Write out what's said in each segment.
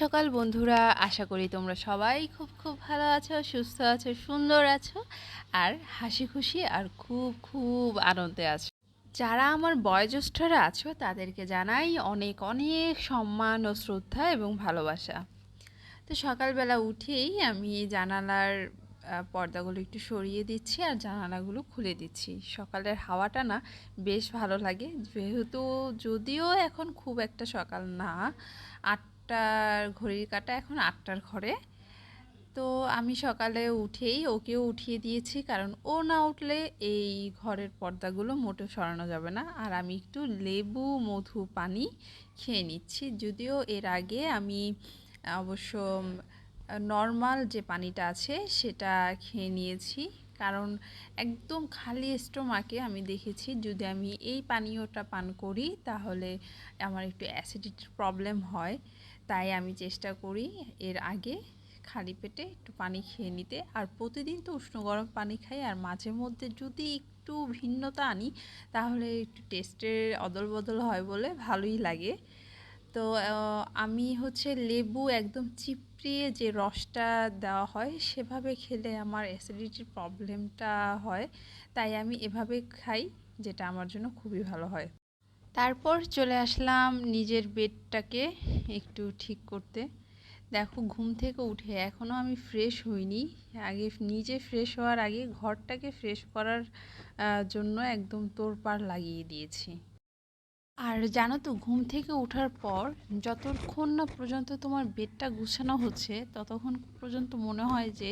সকাল বন্ধুরা। আশা করি তোমরা সবাই খুব খুব ভালো আছো, সুস্থ আছো, সুন্দর আছো, আর হাসি খুশি আর খুব খুব আনন্দে আছো। যারা আমার বয়োজ্যেষ্ঠরা আছো, তাদেরকে জানাই অনেক অনেক সম্মান ও শ্রদ্ধা এবং ভালোবাসা। তো সকালবেলা উঠেই আমি জানালার পর্দাগুলো একটু সরিয়ে দিচ্ছি আর জানালাগুলো খুলে দিচ্ছি। সকালের হাওয়াটা না বেশ ভালো লাগে। যেহেতু যদিও এখন খুব একটা সকাল না আটটার ঘড়ির কাটা, এখন আটটার ঘরে। তো আমি সকালে উঠেই ওকেও উঠিয়ে দিয়েছি, কারণ ও না উঠলে এই ঘরের পর্দাগুলো মোটেও সরানো যাবে না। আর আমি একটু লেবু, মধু, পানি খেয়ে নিচ্ছি। যদিও এর আগে আমি অবশ্য নর্মাল যে পানিটা আছে সেটা খেয়ে নিয়েছি, কারণ একদম খালি স্টোমাকে আমি দেখেছি। যদি আমি এই পানীয়টা পান করি, তাহলে আমার একটু অ্যাসিডিটির প্রবলেম হয়। তাই আমি চেষ্টা করি এর আগে খালি পেটে একটু পানি খেয়ে নিতে। আর প্রতিদিন তো উষ্ণ গরম পানি খাই, আর মাঝে মধ্যে যদি একটু ভিন্নতা আনি, তাহলে একটু টেস্টের অদল বদল হয় বলে ভালোই লাগে। তো আমি হচ্ছে লেবু একদম চিপড়িয়ে যে রসটা দেওয়া হয়, সেভাবে খেলে আমার অ্যাসিডিটির প্রবলেমটা হয়। তাই আমি এভাবে খাই, যেটা আমার জন্য খুবই ভালো হয়। তারপর চলে আসলাম নিজের বেডটাকে একটু ঠিক করতে। দেখো, ঘুম থেকে উঠে এখনও আমি ফ্রেশ হইনি। আগে নিজে ফ্রেশ হওয়ার আগে ঘরটাকে ফ্রেশ করার জন্য একদম তোড়পাড় লাগিয়ে দিয়েছি। আর জানো তো, ঘুম থেকে ওঠার পর যতক্ষণ না পর্যন্ত তোমার বেডটা গুছানো হচ্ছে, ততক্ষণ পর্যন্ত মনে হয় যে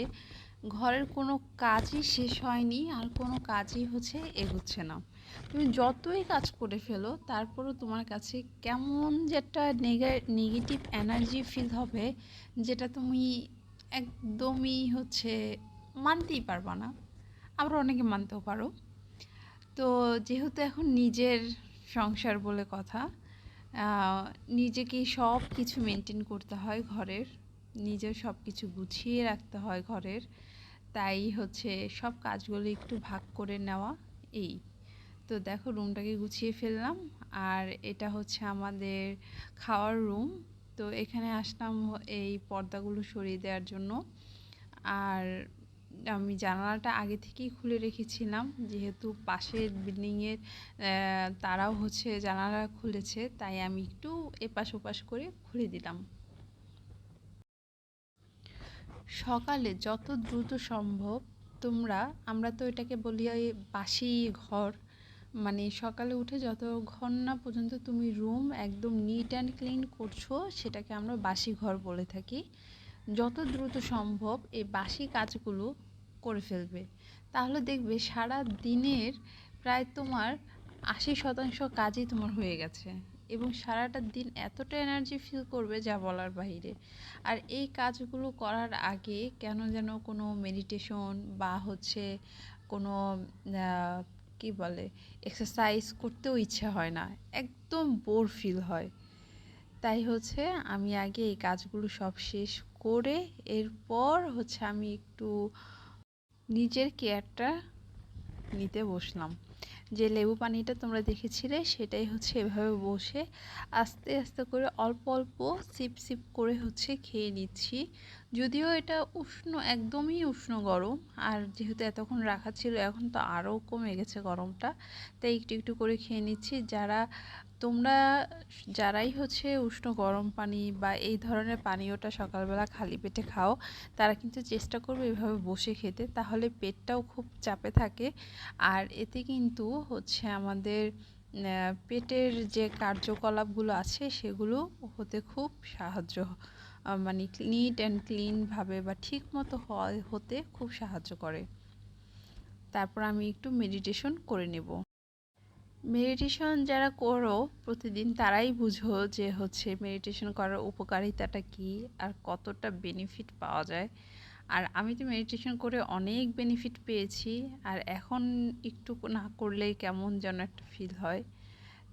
ঘরের কোনো কাজই শেষ হয়নি আর কোনো কাজই হচ্ছে এগোচ্ছে না। তুমি যতই কাজ করে ফেলো তারপরও তোমার কাছে কেমন যে একটা নেগেটিভ এনার্জি ফিল হবে যেটা তুমি একদমই হচ্ছে মানতেই পারবা না। আবার অনেকে মানতেও পারো। তো যেহেতু এখন নিজের সংসার বলে কথা আহ, নিজেকেই সব কিছু মেনটেন করতে হয় ঘরের নিজের সব কিছু গুছিয়ে রাখতে হয় ঘরের তাই হচ্ছে সব কাজগুলো একটু ভাগ করে নেওয়া এই। তো দেখো রুমটাকে গুছিয়ে ফেললাম। আর এটা হচ্ছে আমাদের খাওয়ার রুম। তো এখানে আসলাম এই পর্দাগুলো সরিয়ে দেওয়ার জন্য। আর আমি জানালাটা আগে থেকেই খুলে রেখেছিলাম, যেহেতু পাশের বিল্ডিংয়ের তারাও হচ্ছে জানালা খুলেছে, তাই আমি একটু এপাশ ওপাশ করে খুলে দিলাম। সকালে যত দ্রুত সম্ভব তোমরা, আমরা তো এটাকে বলি ওই বাসি ঘর মানে সকালে উঠে যতক্ষণ না পর্যন্ত তুমি রুম একদম নিট অ্যান্ড ক্লিন করছ, সেটাকে আমরা বাসি ঘর বলে থাকি। যত দ্রুত সম্ভব এই বাসি কাজগুলো করে ফেলবে। তাহলে দেখবে সারা দিনের প্রায় তোমার আশি শতাংশ কাজই তোমার হয়ে গেছে। এবং সারাটা দিন এতটা এনার্জি ফিল করবে যা বলার বাইরে আর এই কাজগুলো করার আগে কেন যেন কোনো মেডিটেশন বা হচ্ছে কোনো কি বলে এক্সারসাইজ করতেও ইচ্ছে হয় না। একদম বোর ফিল হয়। তাই হচ্ছে আমি আগে এই কাজগুলো সব শেষ করে এরপর হচ্ছে আমি একটু নিজের কেয়ারটা নিতে বসলাম। যে লেবু পানিটা তোমরা দেখেছিলে সেটাই হচ্ছে এভাবে বসে আস্তে আস্তে করে অল্প অল্প সিপ সিপ করে হচ্ছে খেয়ে নিচ্ছি। যদিও এটা উষ্ণ, একদমই উষ্ণ গরম আর যেহেতু এতক্ষণ রাখা ছিল এখন তো আরও কমে গেছে গরমটা, তাই একটু একটু করে খেয়ে নিচ্ছি। যারা তোমরা যারাই হচ্ছে উষ্ণ গরম পানি বা এই ধরনের পানীয়টা সকালবেলা খালি পেটে খাও, তারা কিন্তু চেষ্টা করবে এভাবে বসে খেতে। তাহলে পেটটাও খুব চাপে থাকে। আর এতে কিন্তু হচ্ছে আমাদের পেটের যে কার্যকলাপগুলো আছে সেগুলো হতে খুব সাহায্য মানে নিট অ্যান্ড ক্লিনভাবে বা ঠিক মতো হতে খুব সাহায্য করে। তারপর আমি একটু মেডিটেশন করে নেব। মেডিটেশন যারা করো প্রতিদিন, তারাই বুঝো যে হচ্ছে মেডিটেশন করার উপকারিতাটা কী আর কতটা বেনিফিট পাওয়া যায়। আর আমি তো মেডিটেশন করে অনেক বেনিফিট পেয়েছি আর এখন একটু না করলেই কেমন যেন একটা ফিল হয়।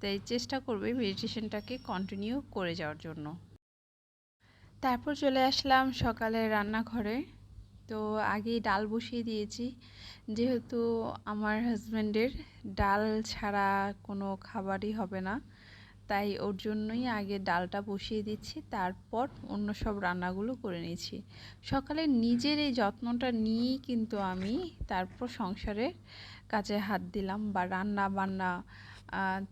তাই চেষ্টা করবে মেডিটেশনটাকে কন্টিনিউ করে যাওয়ার জন্য। তারপর চলে আসলাম সকালে রান্নাঘরে। তো আগেই ডাল বসিয়ে দিয়েছি যেহেতু আমার হাজব্যান্ডের ডাল ছাড়া কোনো খাবারই হবে না, তাই ওর জন্যই আগে ডালটা বসিয়ে দিচ্ছি, তারপর অন্য সব রান্নাগুলো করে নিয়েছি সকালে নিজের এই যত্নটা নিয়েই কিন্তু আমি তারপর সংসারের কাজে হাত দিলাম বা রান্না বান্না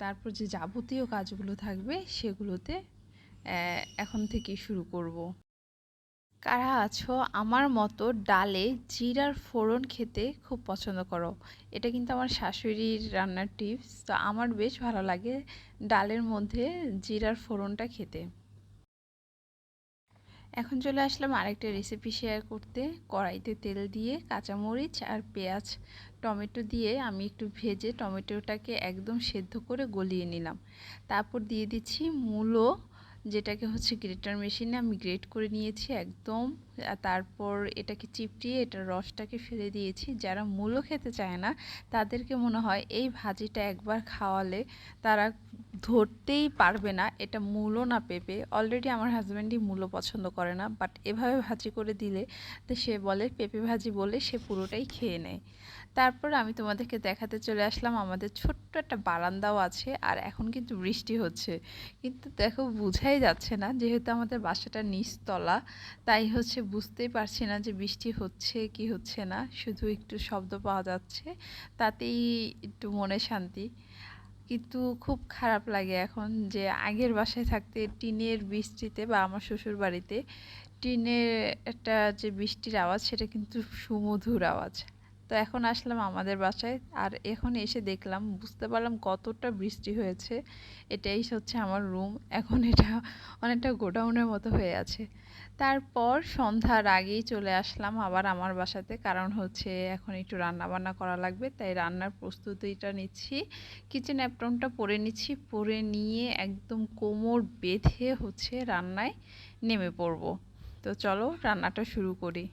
তারপর যে যাবতীয় কাজগুলো থাকবে সেগুলোতে এখন থেকে শুরু করব। কারা আছো? আমার মতো ডালে জিরার ফোড়ন খেতে খুব পছন্দ করো। এটা কিন্তু আমার শাশুড়ির রান্নার টিপস। তো আমার বেশ ভালো লাগে ডালের মধ্যে জিরার ফোড়নটা খেতে। এখন চলে আসলাম আরেকটা রেসিপি শেয়ার করতে। কড়াইতে তেল দিয়ে কাঁচামরিচ আর পেঁয়াজ, টমেটো দিয়ে আমি একটু ভেজে টমেটোটাকে একদম সেদ্ধ করে গলিয়ে নিলাম। তারপর দিয়ে দিচ্ছি মূলো যেটাকে হচ্ছে গ্রেটার মেশিনে আমি গ্রেট করে নিয়েছি একদম। তারপর এটাকে চিপটিয়ে এটার রসটাকে ফেলে দিয়েছি। যারা মূলো খেতে চায় না, তাদেরকে মনে হয় এই ভাজিটা একবার খাওয়ালে তারা ধরতেই পারবে না, এটা মূলো না পেঁপে। অলরেডি আমার হাজব্যান্ডই মূলো পছন্দ করে না বাট এভাবে ভাজি করে দিলে তো সে বলে, পেঁপে ভাজি বলে সে পুরোটাই খেয়ে নেয়। তারপর আমি তোমাদেরকে দেখাতে চলে আসলাম, আমাদের ছোট্ট একটা বারান্দাও আছে, আর এখন কিন্তু বৃষ্টি হচ্ছে। কিন্তু দেখো, বুঝাই যাচ্ছে না, যেহেতু আমাদের বাসাটা নিচতলা, তাই হচ্ছে বুঝতেই পারছি না যে বৃষ্টি হচ্ছে কি হচ্ছে না, শুধু একটু শব্দ পাওয়া যাচ্ছে, তাতেই একটু মনে শান্তি। কিন্তু খুব খারাপ লাগে এখন যে আগের বাসায় থাকতে টিনের বৃষ্টিতে বা আমার শ্বশুর বাড়িতে টিনের একটা যে বৃষ্টির আওয়াজ সেটা কিন্তু সুমধুর আওয়াজ। তো এখন আসলাম আমাদের বাসায় আর এখন এসে দেখলাম, বুঝতে পারলাম কতটা বৃষ্টি হয়েছে। এটাই হচ্ছে আমার রুম এখন এটা অনেকটা গোডাউনের মতো হয়ে আছে। তারপর সন্ধ্যার আগেই চলে আসলাম আবার আমার বাসাতে। কারণ হচ্ছে এখন একটু রান্না বান্না করা লাগবে, তাই রান্নার প্রস্তুতিটা নিচ্ছি। কিচেন অ্যাপ্রনটা পরে নিচ্ছি, পরে নিয়ে একদম কোমর বেঁধে হচ্ছে রান্নায় নেমে পড়ব। তো চলো রান্নাটা শুরু করি।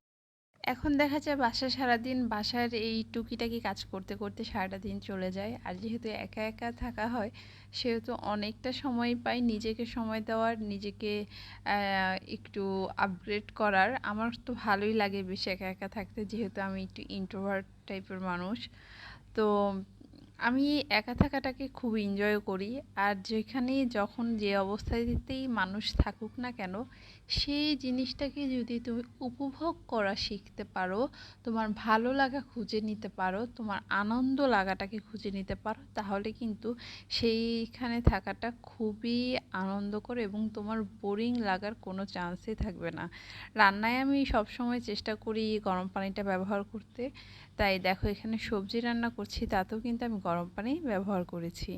এখন দেখা যায় বাসায় সারাদিন, বাসার এই টুকিটাকি কাজ করতে করতে সারাটা দিন চলে যায়। আর যেহেতু একা একা থাকা হয়, সেহেতু অনেকটা সময় পাই নিজেকে সময় দেওয়ার, নিজেকে একটু আপগ্রেড করার। আমার তো ভালোই লাগে বেশি একা একা থাকতে, যেহেতু আমি একটু ইন্ট্রোভার্ট টাইপের মানুষ। তো আমি একা থাকাটাকে খুব এনজয় করি। আর যেখানে যখন যে অবস্থাতেই মানুষ থাকুক না কেন, সেই জিনিসটাকে যদি তুমি উপভোগ করা শিখতে পারো, তোমার ভালো লাগা খুঁজে নিতে পারো, তোমার আনন্দ লাগাটাকে খুঁজে নিতে পারো, তাহলে কিন্তু সেইখানে থাকাটা খুবই আনন্দকর এবং তোমার বোরিং লাগার কোনো চান্সই থাকবে না। রান্নায় আমি সবসময় চেষ্টা করি গরম পানিটা ব্যবহার করতে। তাই দেখো এখানে সবজি রান্না করছি, তাতেও কিন্তু আমি গরম পানি ব্যবহার করেছি।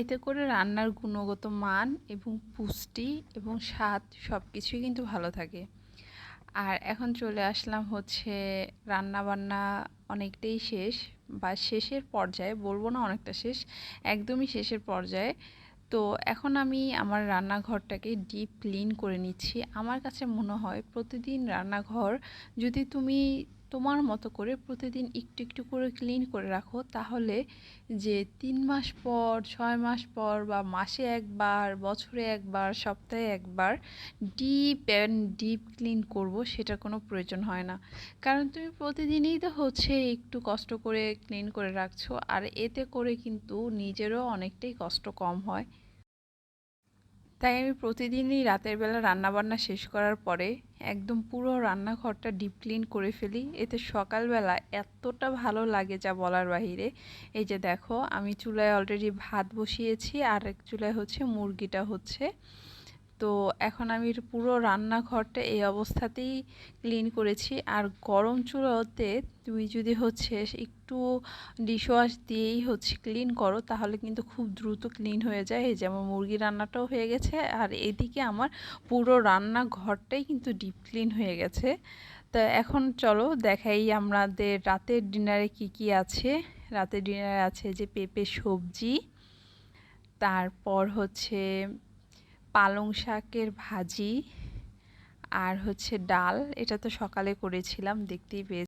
এতে করে রান্নার গুণগত মান এবং পুষ্টি এবং স্বাদ সব কিছুই কিন্তু ভালো থাকে। আর এখন চলে আসলাম হচ্ছে রান্না বান্না অনেকটাই শেষ বা শেষের পর্যায়ে, বলব না অনেকটা শেষ, একদমই শেষের পর্যায়ে। তো এখন আমি আমার রান্নাঘরটাকে ডিপ ক্লিন করে নিচ্ছি। আমার কাছে মনে হয় প্রতিদিন রান্নাঘর যদি তুমি তোমার মতো করে প্রতিদিন একটু একটু করে ক্লিন করে রাখো, তাহলে যে তিন মাস পর, ছয় মাস পর বা মাসে একবার, বছরে একবার, সপ্তাহে একবার ডিপ অ্যান্ড ডিপ ক্লিন করব সেটা কোনো প্রয়োজন হয় না। কারণ তুমি প্রতিদিনই তো হচ্ছে একটু কষ্ট করে ক্লিন করে রাখছো, আর এতে করে কিন্তু নিজেরও অনেকটাই কষ্ট কম হয়। তাই আমি প্রতিদিনই রাতের বেলা রান্নাবান্না শেষ করার পরে একদম পুরো রান্নাঘরটা ডিপ ক্লিন করে ফেলি। এতে সকালবেলা এতটা ভালো লাগে যা বলার বাহিরে। এই যে দেখো, আমি চুলায় অলরেডি ভাত বসিয়েছি আর এক চুলায় হচ্ছে মুরগিটা হচ্ছে। তো এখন আমি পুরো রান্নাঘরটা এই অবস্থাতেই ক্লিন করেছি। আর গরম চুলোতে তুমি যদি হচ্ছে একটু ডিশওয়াশ দিয়েই হচ্ছে ক্লিন করো, তাহলে কিন্তু খুব দ্রুত ক্লিন হয়ে যায়। এই যেমন মুরগি রান্নাটাও হয়ে গেছে, আর এদিকে আমার পুরো রান্নাঘরটাই কিন্তু ডিপ ক্লিন হয়ে গেছে। তো এখন চলো দেখাই আমাদের রাতের ডিনারে কি কি আছে। রাতের ডিনারে আছে যে পেঁপে সবজি, তারপর হচ্ছে পালং শাকের ভাজি আর হচ্ছে ডাল এটা তো সকালে করেছিলাম দেখতেই পেয়েছি